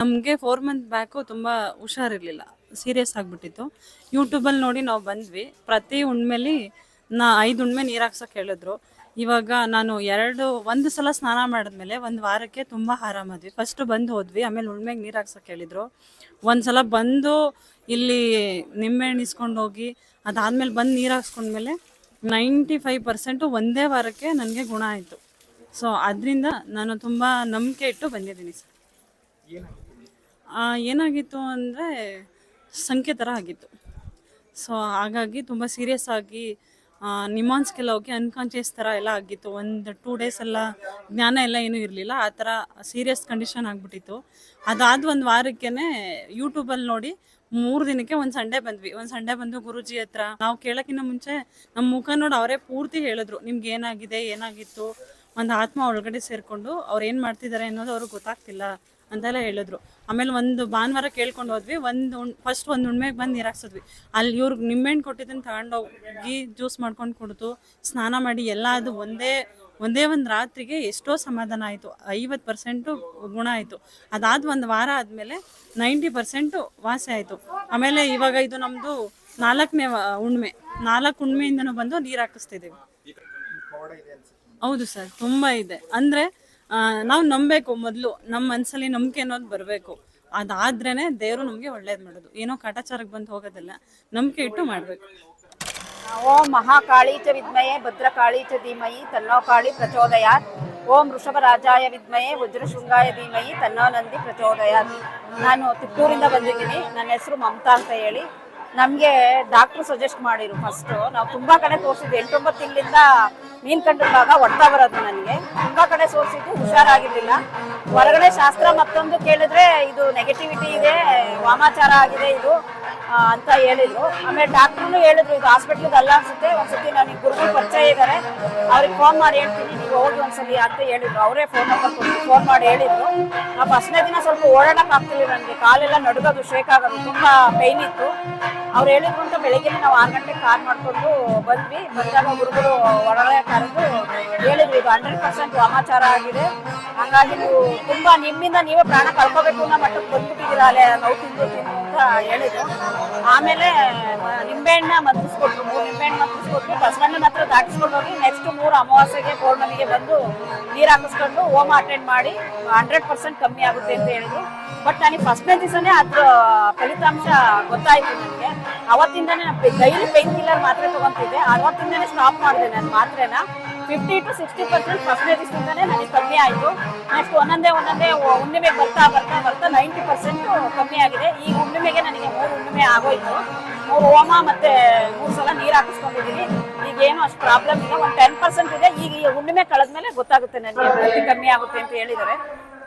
ನಮಗೆ four month back ತುಂಬ ಹುಷಾರಿರಲಿಲ್ಲ. ಸೀರಿಯಸ್ ಆಗಿಬಿಟ್ಟಿತ್ತು. ಯೂಟ್ಯೂಬಲ್ಲಿ ನೋಡಿ ನಾವು ಬಂದ್ವಿ. ಪ್ರತಿ ಹುಣ್ಮೇಲಿ ನಾ ಐದು ಉಣ್ಮೆ ನೀರು ಹಾಕ್ಸೋಕೆ ಹೇಳಿದ್ರು. ಇವಾಗ ನಾನು ಎರಡು, ಒಂದು ಸಲ ಸ್ನಾನ ಮಾಡಿದ್ಮೇಲೆ ಒಂದು ವಾರಕ್ಕೆ ತುಂಬ ಆರಾಮಾದ್ವಿ. ಫಸ್ಟು ಬಂದು ಹೋದ್ವಿ, ಆಮೇಲೆ ಉಣ್ಮೆಗೆ ನೀರು ಹಾಕ್ಸೋಕೆ ಹೇಳಿದ್ರು. ಒಂದು ಸಲ ಬಂದು ಇಲ್ಲಿ ನಿಂಬೆಹಣ್ಣು ಇಸ್ಕೊಂಡು ಹೋಗಿ, ಅದಾದಮೇಲೆ ಬಂದು ನೀರು ಹಾಕ್ಸ್ಕೊಂಡ್ಮೇಲೆ ನೈಂಟಿ ಫೈವ್ ಪರ್ಸೆಂಟು ಒಂದೇ ವಾರಕ್ಕೆ ನನಗೆ ಗುಣ ಆಯಿತು. ಸೊ ಅದರಿಂದ ನಾನು ತುಂಬ ನಂಬಿಕೆ ಇಟ್ಟು ಬಂದಿದ್ದೀನಿ ಸರ್. ಏನಾಗಿತ್ತು ಅಂದರೆ ಸಂಖ್ಯೆ ಥರ ಆಗಿತ್ತು. ಸೊ ಹಾಗಾಗಿ ತುಂಬ ಸೀರಿಯಸ್ ಆಗಿ ನಿಮಾನ್ಸ್ಗೆಲ್ಲ ಹೋಗಿ ಅನ್ಕಾನ್ಷಿಯಸ್ ಥರ ಎಲ್ಲ ಆಗಿತ್ತು. ಒಂದು ಟೂ ಡೇಸ್ ಎಲ್ಲ ಜ್ಞಾನ ಎಲ್ಲ ಏನೂ ಇರಲಿಲ್ಲ. ಆ ಥರ ಸೀರಿಯಸ್ ಕಂಡೀಷನ್ ಆಗಿಬಿಟ್ಟಿತ್ತು. ಅದಾದ ಒಂದು ವಾರಕ್ಕೇ ಯೂಟ್ಯೂಬಲ್ಲಿ ನೋಡಿ ಮೂರು ದಿನಕ್ಕೆ ಒಂದು ಸಂಡೇ ಬಂದ್ವಿ. ಒಂದು ಸಂಡೇ ಬಂದು ಗುರುಜಿ ಹತ್ರ ನಾವು ಕೇಳೋಕ್ಕಿಂತ ಮುಂಚೆ ನಮ್ಮ ಮುಖ ನೋಡಿ ಅವರೇ ಪೂರ್ತಿ ಹೇಳಿದ್ರು. ನಿಮ್ಗೆ ಏನಾಗಿದೆ, ಏನಾಗಿತ್ತು? ಒಂದು ಆತ್ಮ ಒಳಗಡೆ ಸೇರಿಕೊಂಡು ಅವ್ರು ಏನು ಮಾಡ್ತಿದ್ದಾರೆ ಅನ್ನೋದು ಅವ್ರಿಗೆ ಗೊತ್ತಾಗ್ತಿಲ್ಲ ಅಂತೆಲ್ಲ ಹೇಳಿದ್ರು. ಆಮೇಲೆ ಒಂದು ಭಾನುವಾರ ಕೇಳ್ಕೊಂಡು ಹೋದ್ವಿ, ಒಂದು ಫಸ್ಟ್ ಒಂದು ಉಣ್ಮೆಗೆ ಬಂದು ನೀರು ಹಾಕ್ಸಿದ್ವಿ. ಅಲ್ಲಿ ಇವ್ರಿಗೆ ನಿಂಬೆಹಣ್ಣು ಕೊಟ್ಟಿದ್ದನ್ನು ತಗೊಂಡೋಗಿ ಜ್ಯೂಸ್ ಮಾಡ್ಕೊಂಡು ಕುಡಿದು ಸ್ನಾನ ಮಾಡಿ ಎಲ್ಲ ಅದು ಒಂದೇ ಒಂದೇ ಒಂದು ರಾತ್ರಿಗೆ ಎಷ್ಟೋ ಸಮಾಧಾನ ಆಯಿತು. ಐವತ್ತು ಪರ್ಸೆಂಟು ಗುಣ ಆಯಿತು. ಅದಾದ ಒಂದು ವಾರ ಆದಮೇಲೆ ನೈಂಟಿ ಪರ್ಸೆಂಟು ವಾಸಿ ಆಯಿತು. ಆಮೇಲೆ ಇವಾಗ ಇದು ನಮ್ಮದು ನಾಲ್ಕನೇ ಹುಣ್ಮೆ ನಾಲ್ಕು ಹುಣ್ಮೆಯಿಂದನೂ ಬಂದು ನೀರು ಹಾಕಿಸ್ತಿದ್ದೀವಿ ಹೌದು ಸರ್, ತುಂಬಾ ಇದೆ. ಅಂದ್ರೆ ನಾವು ನಂಬಬೇಕು ಮೊದಲು ನಮ್ಮ ಮನಸ್ಸಲ್ಲಿ ನಂಬಿಕೆ ಅನ್ನೋದು ಬರಬೇಕು. ಅದಾದ್ರೇನೆ ದೇವರು ನಮಗೆ ಒಳ್ಳೇದು ಮಾಡೋದು. ಏನೋ ಕಾಟಾಚಾರಕ್ಕೆ ಬಂದು ಹೋಗೋದಿಲ್ಲ, ನಂಬಿಕೆ ಇಟ್ಟು ಮಾಡಬೇಕು. ಓಂ ಮಹಾಕಾಳಿ ಚ ವಿದ್ಮಯೇ ಭದ್ರಕಾಳಿ ಚ ಧೀಮಯಿ ತನ್ನೋ ಕಾಳಿ ಪ್ರಚೋದಯಾತ್. ಓಂ ವೃಷಭರಾಜಾಯ ವಿದ್ಮಯೇ ವಜ್ರಶೃಂಗಾಯ ಧೀಮಯಿ ತನ್ನೋ ನಂದಿ ಪ್ರಚೋದಯಾತ್. ನಾನು ತಿಪ್ಪೂರಿಂದ ಬಂದಿದ್ದೀನಿ. ನನ್ನ ಹೆಸರು ಮಮತಾ ಅಂತ ಹೇಳಿ. ನಮಗೆ ಡಾಕ್ಟ್ರು ಸಜೆಸ್ಟ್ ಮಾಡಿರು ಫಸ್ಟು ನಾವು ತುಂಬ ಕಡೆ ತೋರಿಸಿದ್ವಿ. ಎಂಟೊಂಬತ್ತು ತಿಂಗಳಿಂದ ಮೀನ್ ಕಂಡ ಭಾಗ ಹೊಡ್ತಾ ಬರೋದು ನನಗೆ. ತುಂಬ ಕಡೆ ಸೋರಿಸಿದ್ದು ಹುಷಾರಾಗಿರ್ಲಿಲ್ಲ. ಹೊರಗಡೆ ಶಾಸ್ತ್ರ ಮತ್ತೊಂದು ಕೇಳಿದ್ರೆ ಇದು ನೆಗೆಟಿವಿಟಿ ಇದೆ, ವಾಮಾಚಾರ ಆಗಿದೆ ಇದು. ಅಂತ ಹೇಳಿದ್ರು. ಆಮೇಲೆ ಡಾಕ್ಟ್ರು ಹೇಳಿದ್ರು, ಇದು ಹಾಸ್ಪಿಟ್ಲಿಗೆ ಅಲ್ಲ ಅನ್ಸುತ್ತೆ, ಒಂದ್ಸತಿ ನನಗೆ ಗುರುಗಳು ಪರಿಚಯ ಇದ್ದಾರೆ ಅವ್ರಿಗೆ ಫೋನ್ ಮಾಡಿ ಹೇಳ್ತೀನಿ, ನೀವು ಹೋಗಿ ಒಂದ್ಸಲಿ ಅಂತ ಹೇಳಿದ್ರು. ಅವರೇ ಫೋನ್ ನಂಬರ್ ಕೊಟ್ಟು ಫೋನ್ ಮಾಡಿ ಹೇಳಿದ್ರು. ಆ ಫಸ್ಟ್ನೇ ದಿನ ಸ್ವಲ್ಪ ಓಡಾಡಕ್ ಆಗ್ತಿಲ್ಲ ನನಗೆ. ಕಾಲೆಲ್ಲ ನಡುಗೋದು ಶೇಕ್ ಆಗೋದು, ತುಂಬಾ ಪೈನ್ ಇತ್ತು. ಅವ್ರು ಹೇಳಿದ್ರು ಅಂತ ಬೆಳಿಗ್ಗೆ ನಾವು ಆರು ಗಂಟೆಗೆ ಕಾರ್ ಮಾಡ್ಕೊಂಡು ಬಂದ್ವಿ. ಬಂದಾಗ ಗುರುಗಳು ಒಳಗಡೆ ಕರೆದು ಇದು ಹಂಡ್ರೆಡ್ ಪರ್ಸೆಂಟ್ ವಾಮಾಚಾರ ಆಗಿದೆ. ಹಂಗಾಗಿ ನೀವು ತುಂಬಾ ನಿಮ್ಮಿಂದ ನೀವೇ ಪ್ರಾಣ ಕಳ್ಕೋಬೇಕು ಅನ್ನೋ ಮಟ್ಟಕ್ಕೆ ಬಂದ್ಬಿಟ್ಟಿದ್ದೀರಾ ಅಲ್ಲೇ ನೋವು ತಿಂದು ಅಂತ ಹೇಳಿದ್ರು. ಆಮೇಲೆ ನಿಂಬೆಹಣ್ಣ ಮತ್ತಿಸ್ಕೊಟ್ರು ಮೂರು ನಿಂಬೆಹಣ್ಣು ಮತ್ತಿಸ್ಕೊಟ್ರು ಬಸವಣ್ಣನ ಹತ್ರ ದಾಟಿಸ್ಕೊಂಡು ಹೋಗಿ ನೆಕ್ಸ್ಟ್ ಮೂರು ಅಮಾವಾಸ್ಯೆಗೆ ಪೌರ್ಣಮಿಗೆ ಬಂದು ನೀರು ಹಾಕಿಸ್ಕೊಂಡು ಹೋಮ ಅಟೆಂಡ್ ಮಾಡಿ ಹಂಡ್ರೆಡ್ ಪರ್ಸೆಂಟ್ ಕಮ್ಮಿ ಆಗುತ್ತೆ ಅಂತ ಹೇಳಿದ್ರು. ಬಟ್ ನನಗೆ ಫಸ್ಟ್ನೇ ದಿವಸನೇ ಅದ್ರ ಫಲಿತಾಂಶ ಗೊತ್ತಾಯ್ತು ನನಗೆ. ಅವತ್ತಿಂದನೇ ಡೈಲಿ ಪೇನ್ ಕಿಲ್ಲರ್ ಮಾತ್ರೆ ತಗೊಂತಿದ್ದೆ. ಅವತ್ತಿಂದನೇ ಸ್ಟಾಪ್ ಮಾಡಿದೆ ನಾನು ಮಾತ್ರೆನ. ಫಿಫ್ಟಿ ಟು ಸಿಕ್ಸ್ಟಿ ಪರ್ಸೆಂಟ್ ಫಸ್ಟ್ನೇ ದಿವಸದಿಂದನೇ ನನಗೆ ಕಮ್ಮಿ ಆಯಿತು. ನೆಕ್ಸ್ಟ್ ಒಂದೊಂದೇ ಒಂದೊಂದೇ ಹುಣ್ಣಿಮೆ ಬರ್ತಾ ಬರ್ತಾ ಬರ್ತಾ ನೈಂಟಿ ಪರ್ಸೆಂಟ್ ಕಮ್ಮಿ ಆಗಿದೆ. ಈ ಹುಣ್ಣಿಮೆಗೆ ನನಗೆ ಮೂರು ಹುಣ್ಣಿಮೆ ಆಗೋಯ್ತು. ಮೂರು ಹೋಮ ಮತ್ತೆ ಮೂರು ಸಲ ನೀರು ಹಾಕಿಸ್ಕೊಂಡಿದ್ದೀನಿ ಈಗೇನು ಅಷ್ಟು ಪ್ರಾಬ್ಲಮ್ ಇಲ್ಲ. ಒಂದು ಟೆನ್ ಪರ್ಸೆಂಟ್ ಇದೆ. ಈಗ ಈ ಹುಣ್ಣಿಮೆ ಕಳೆದ್ಮೇಲೆ ಗೊತ್ತಾಗುತ್ತೆ ನನಗೆ ಕಮ್ಮಿ ಆಗುತ್ತೆ ಅಂತ ಹೇಳಿದ್ದಾರೆ.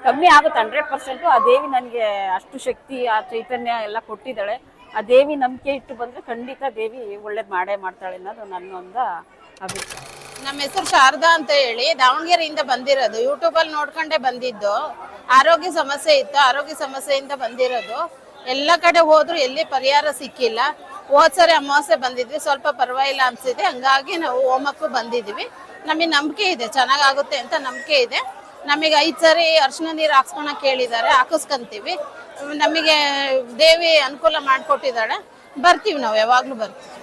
ಕಮ್ಮಿ ಆಗುತ್ತೆ ಹಂಡ್ರೆಡ್ ಪರ್ಸೆಂಟು ಆ ದೇವಿ ನನಗೆ ಅಷ್ಟು ಶಕ್ತಿ, ಆ ಚೈತನ್ಯ ಎಲ್ಲ ಕೊಟ್ಟಿದ್ದಾಳೆ. ಆ ದೇವಿ ನಂಬಿಕೆ ಇಟ್ಟು ಬಂದರೆ ಖಂಡಿತ ದೇವಿ ಒಳ್ಳೇದು ಮಾಡೇ ಮಾಡ್ತಾಳೆ ಅನ್ನೋದು ನನ್ನ ಒಂದು ಅಭಿಪ್ರಾಯ. ನಮ್ಮ ಹೆಸರು ಶಾರದಾ ಅಂತ ಹೇಳಿ, ದಾವಣಗೆರೆಯಿಂದ ಬಂದಿರೋದು. ಯೂಟ್ಯೂಬ್ ಅಲ್ಲಿ ನೋಡ್ಕೊಂಡೆ ಬಂದಿದ್ದು. ಆರೋಗ್ಯ ಸಮಸ್ಯೆ ಇತ್ತು. ಆರೋಗ್ಯ ಸಮಸ್ಯೆಯಿಂದ ಬಂದಿರೋದು. ಎಲ್ಲ ಕಡೆ ಹೋದ್ರು ಎಲ್ಲಿ ಪರಿಹಾರ ಸಿಕ್ಕಿಲ್ಲ. ಹೋದ್ಸರಿ ಅಮಾವಾಸ್ಯೆ ಬಂದಿದ್ವಿ. ಸ್ವಲ್ಪ ಪರವಾಗಿಲ್ಲ ಅನ್ಸಿದೆ. ಹಂಗಾಗಿ ನಾವು ಹೋಮಕ್ಕೂ ಬಂದಿದ್ವಿ ನಮಗೆ ನಂಬಿಕೆ ಇದೆ. ಚೆನ್ನಾಗಾಗುತ್ತೆ ಅಂತ ನಂಬಿಕೆ ಇದೆ. ನಮಗೆ ಐದು ಸರಿ ಅರ್ಶಿನ ನೀರು ಹಾಕ್ಸ್ಕೊಳಕ್ ಹೇಳಿದ್ದಾರೆ ಹಾಕಿಸ್ಕೊಂತೀವಿ. ನಮಗೆ ದೇವಿ ಅನುಕೂಲ ಮಾಡಿಕೊಟ್ಟಿದ್ದಾಳೆ. ಬರ್ತೀವಿ ನಾವು, ಯಾವಾಗಲೂ ಬರ್ತೀವಿ.